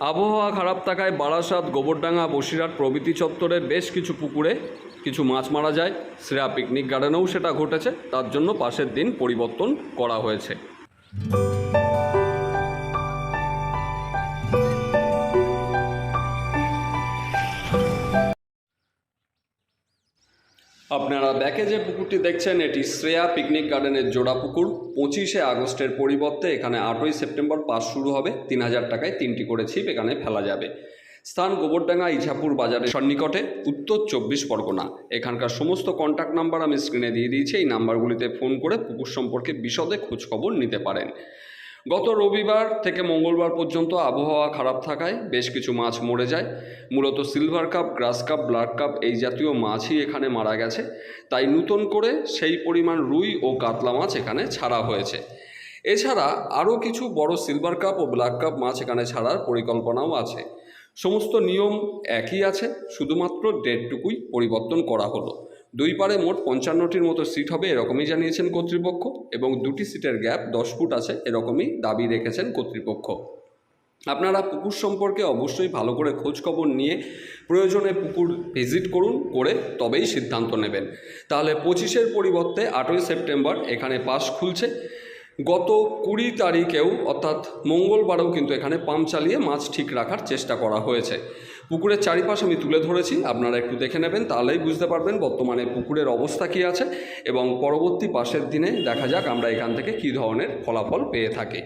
আবহাওয়া খারাপ থাকায় বারাসাত, গোবরডাঙ্গা, বসিরহাট প্রভৃতি চত্বরের বেশ কিছু পুকুরে কিছু মাছ মারা যায়। শ্রেয়া পিকনিক গার্ডেনেও সেটা ঘটেছে। তার জন্য পাশের দিন পরিবর্তন করা হয়েছে। আপনারা ব্যাকে যে পুকুরটি দেখছেন, এটি শ্রেয়া পিকনিক গার্ডেনের জোড়া পুকুর। পঁচিশে আগস্টের পরিবর্তে এখানে আটই সেপ্টেম্বর পাস শুরু হবে। তিন হাজার টাকায় তিনটি করে ছিপ এখানে ফেলা যাবে। স্থান গোবরডাঙ্গা ইছাপুর বাজারের সন্নিকটে, উত্তর চব্বিশ পরগনা। এখানকার সমস্ত কন্ট্যাক্ট নাম্বার আমি স্ক্রিনে দিয়ে দিয়েছি। এই নাম্বারগুলিতে ফোন করে পুকুর সম্পর্কে বিশদে খোঁজখবর নিতে পারেন। গত রবিবার থেকে মঙ্গলবার পর্যন্ত আবহাওয়া খারাপ থাকায় বেশ কিছু মাছ মরে যায়। মূলত silver carp, grass carp, black carp এই জাতীয় মাছই এখানে মারা গেছে। তাই নূতন করে সেই পরিমাণ রুই ও কাতলা মাছ এখানে ছাড়া হয়েছে। এছাড়া আরও কিছু বড় সিলভার কাপ ও ব্ল্যাক কাপ মাছ এখানে ছাড়ার পরিকল্পনাও আছে। সমস্ত নিয়ম একই আছে, শুধুমাত্র ডেটটুকুই পরিবর্তন করা হলো। দুই পারে মোট পঞ্চান্নটির মতো সিট হবে এরকমই জানিয়েছেন কর্তৃপক্ষ, এবং দুটি সিটের গ্যাপ দশ ফুট আছে এরকমই দাবি রেখেছেন কর্তৃপক্ষ। আপনারা পুকুর সম্পর্কে অবশ্যই ভালো করে খোঁজ খবর নিয়ে প্রয়োজনে পুকুর ভিজিট করুন করে তবেই সিদ্ধান্ত নেবেন। তাহলে পঁচিশের পরিবর্তে আটই সেপ্টেম্বর এখানে পাস খুলছে। গত কুড়ি তারিখেও, অর্থাৎ মঙ্গলবারেও কিন্তু এখানে পাম্প চালিয়ে মাছ ঠিক রাখার চেষ্টা করা হয়েছে। পুকুরের চারিপাশ আমি তুলে ধরেছি, আপনারা একটু দেখে নেবেন, তাহলেই বুঝতে পারবেন বর্তমানে পুকুরের অবস্থা কী আছে এবং পরবর্তী পাশের দিনে দেখা যাক আমরা এখান থেকে কী ধরনের ফলাফল পেয়ে থাকি।